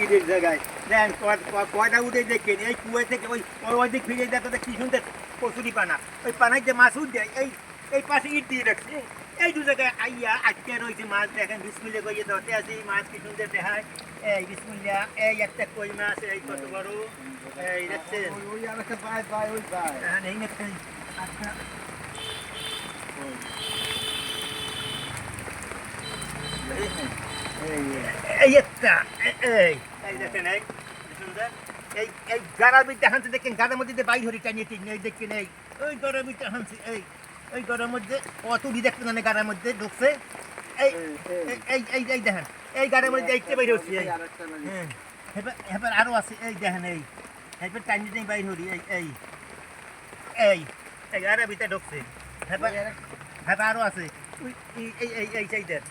ঈদের জায়গায় দেন কয়- কয়- কয়টা উঠে দেখেন এই কুয়ে থেকে ওই ওই দিক ফিরে দেখো কি সুন্দর কচুরি পানা ওই পানায় যে মাছ উঠে এই এই পাশে ইট দিয়ে রাখছে এই দু জায়গায় আইয়া আজকে রয়েছে মাছ দেখেন বিসমিল্লা কইয়ে ধরতে আছে এই মাছ কি সুন্দর দেখায়। এই বিসমিল্লা এই একটা কই মাছ এই কত বড়? এই দেখছেন? ওই আর একটা বাই বাই ওই বাই। হ্যাঁ এই একটা আচ্ছা। এই একটা এই এই দেখেন এই সুন্দর এই এই গাড়ার মধ্যে দেখেন গাড়ার মধ্যে বাইর হরি টানিয়ে ঠিক নেই দেখেন এই ওই গাড়ার মধ্যে হানছে এই। এই গড়ের মধ্যে অত উড়ি দেখতে মানে গাড়ার মধ্যে ঢুকছে এই এই এই এই দেখেন এই গাড়ির মধ্যে দেখতে বাইরে হচ্ছে এই হ্যাঁ আরও আছে এই দেখেন এই হ্যাঁ টাইম টাইম বাইরে হরি এই এই এই এই গাড়ির ভিতরে ঢুকছে হ্যাঁ হ্যাঁ আরও আছে এই এই এই এই দেখ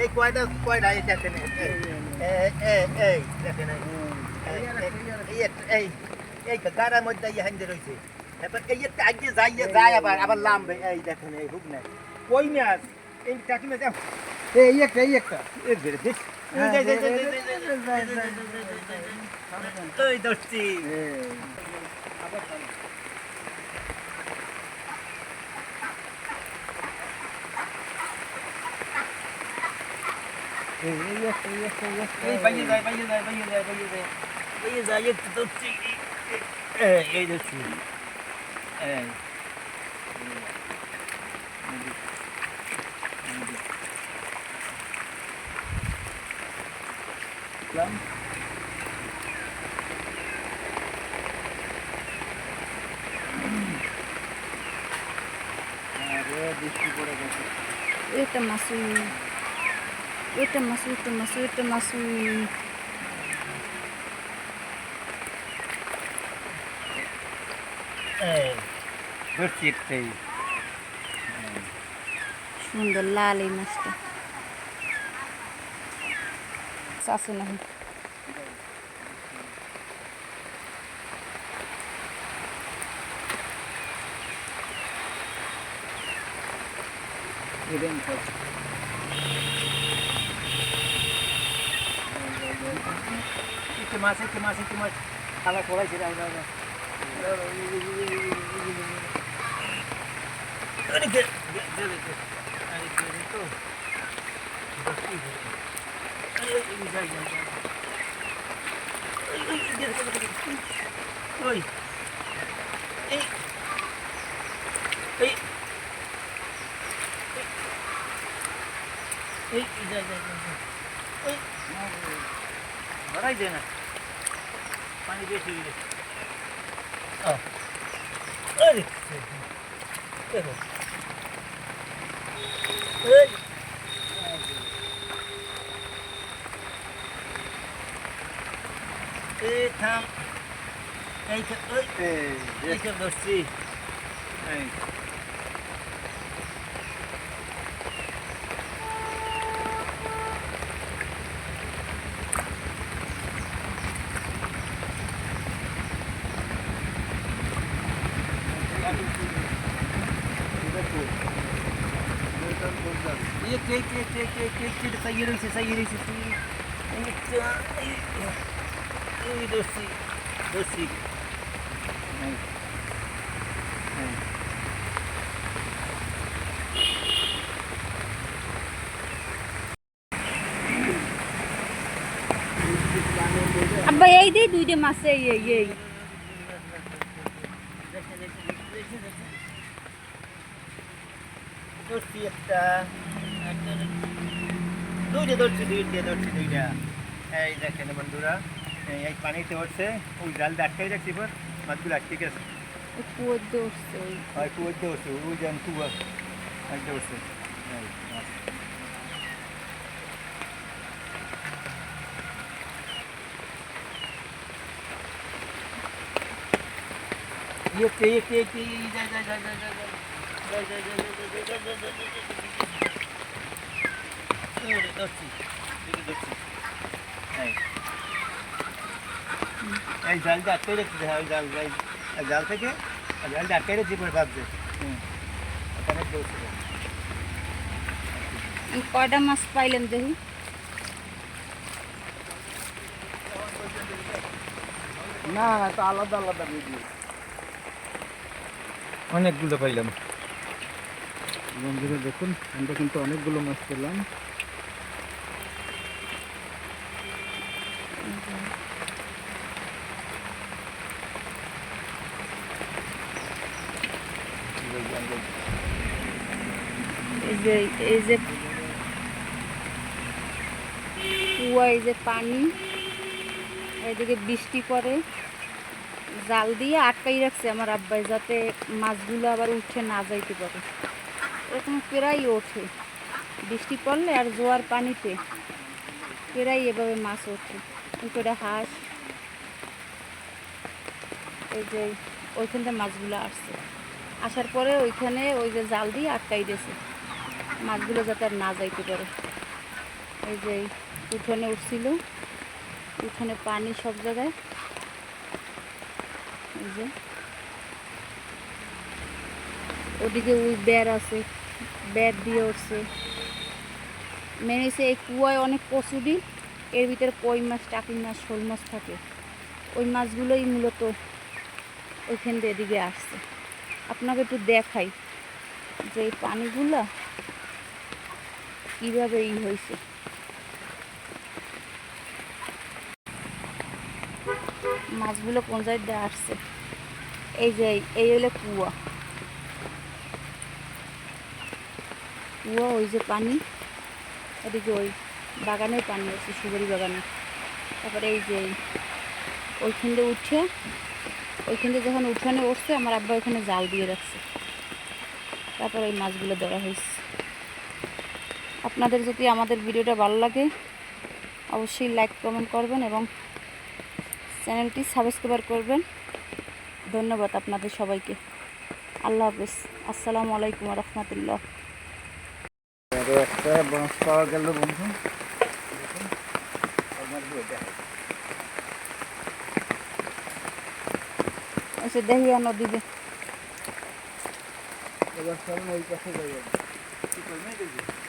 এই কয়টা কয়টা দেখেন এই দেখেন এই এই এই একটা- এই এই গাড়ার মধ্যে এই হান্ডে রয়েছে এবার এই একটা আগে যাই যায় আবার আবার লামবে এই দেখেন এই হুক নাই কই মাছ এই কাকিমা যাও এই একটা এই একটা এই বেরে দেখ এই দে দে দে দে দে দে ওই দস্তি এই একটা এই একটা এই একটা এই বাইরে যায় বাইরে যায় বাইরে যায় বাইরে যায় এই জায়গায় তো এই দেখছি হ্যাঁ Eita, maçuí. Eita, maçuí, eita, maçuí, eita, maçuí. দস্তি একটাই সুন্দর লাল এই মাছটা। ইভেন একটু মাছ একটু মাছ একটু মাছ। খালা করাইছে Get, get, get, Oi. Ei. Ei. Ei, ida, ida, ida. Ei. Varai dena. Pani beshi ida. এইখান এইখান ওই এইখান ধরছি এই Iya, kek, kek, kek, kek, kek, kek, sayurin sih, sayurin sih, sayurin. Ini cah, ini dosi, dosi. Abah Naik. अब ये दे ya. मासे ধরছি একটা একটা দুইটা ধরছি দুইটা ধরছি দুইটা এই দেখেন বন্ধুরা এই এই পানিতে হচ্ছে ওই জাল আটকাই রাখছি পর মাছগুলো আটকে গেছে কুয়োর দৌড়ছে ওই হয় কুয়োর ধরছে ওই যেন কুয়া ধরছে এই মাছ। ये के ये के के जा जा जा जा जा এই এই জালটা আটকে রেখেছে হ্যাঁ ওই জাল এই জাল থেকে জালটা আটকে রেখেছে পরে ভাবছে কয়টা মাছ পাইলেন দেখি? না না তো আলাদা আলাদা অনেকগুলো পাইলাম। বন্ধুরা দেখুন, আমরা কিন্তু অনেকগুলো মাছ পেলাম। এই যে এই যে কুয়া, এই যে পানি, এদিকে বৃষ্টি পড়ে। জাল দিয়ে আটকাই রাখছে আমার আব্বাই যাতে মাছগুলো আবার উঠে না যাইতে পারে। এরকম প্রায় ওঠে। বৃষ্টি পড়লে আর জোয়ার পানিতে প্রায় এভাবে মাছ ওঠে। করে হাঁস। এই যে ওইখান থেকে মাছগুলো আসছে। আসার পরে ওইখানে ওই যে জাল দিয়ে আটকাই দিয়েছে মাছগুলো যাতে আর না যাইতে পারে। এই যে উঠোনে উঠছিল। উঠোনে পানি সব জায়গায়। এই যে। ওদিকে ওই বেড় আছে। বেড় দিয়ে উঠছে। হচ্ছে এই কুয়ায় অনেক কচুরি এর ভিতরে কই মাছ, টাকি মাছ, শোল মাছ থাকে। ওই মাছগুলোই মূলত ওইখান দিয়ে এদিকে আসছে। আপনাকে একটু দেখাই যে এই পানিগুলো কীভাবে ই হয়েছে। মাছগুলো কোন জায়গায় আসছে? এই যে, এই হলো কুয়া। কুয়া, ওই যে পানি ওদিকে ওই বাগানের পানি আছে, সুপারি বাগানে। তারপরে এই যে ওইখান দিয়ে উঠে, ওইখান দিয়ে যখন উঠানে উঠছে আমার আব্বা ওখানে জাল দিয়ে রাখছে। তারপরে ওই মাছগুলো ধরা হয়েছে। আপনাদের যদি আমাদের ভিডিওটা ভালো লাগে, অবশ্যই লাইক কমেন্ট করবেন এবং চ্যানেলটি সাবস্ক্রাইব করবেন। ধন্যবাদ আপনাদের সবাইকে। আল্লাহ হাফেজ। আসসালামু আলাইকুম রহমতুল্লাহ। আরও একটা বাঁশ পাওয়া গেল বন্ধু। এসে দেহিয়া নদীতে এবার চলুন ওই পাশে যাই আমরা।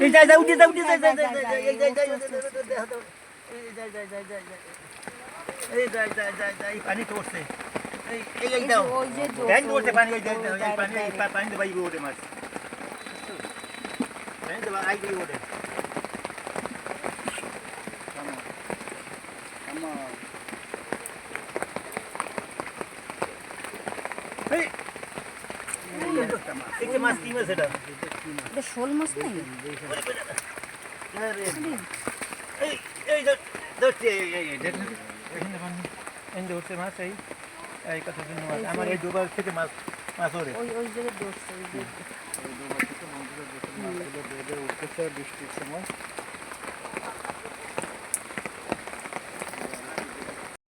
এই যাই যাই উঠে যাই উঠে যাই যাই যাই যাই যাই যাই যাই যাই যাই যাই যাই এই যাই যাই যাই যাই পানি তো এই এই এই দাও ওই যে ব্যাংক জোর পানি ওই যাই ওই যাই direct, পানি পানি তো বাইরে মাছ পানি আই এটা শোল মাছ নাই মাছ এই এই মাছ। আমার এই দুবার থেকে মাছ মাছ ওরে। ওই ওই জায়গায় ধরছে ওই দুবার থেকে উঠতেছে বৃষ্টির সময়।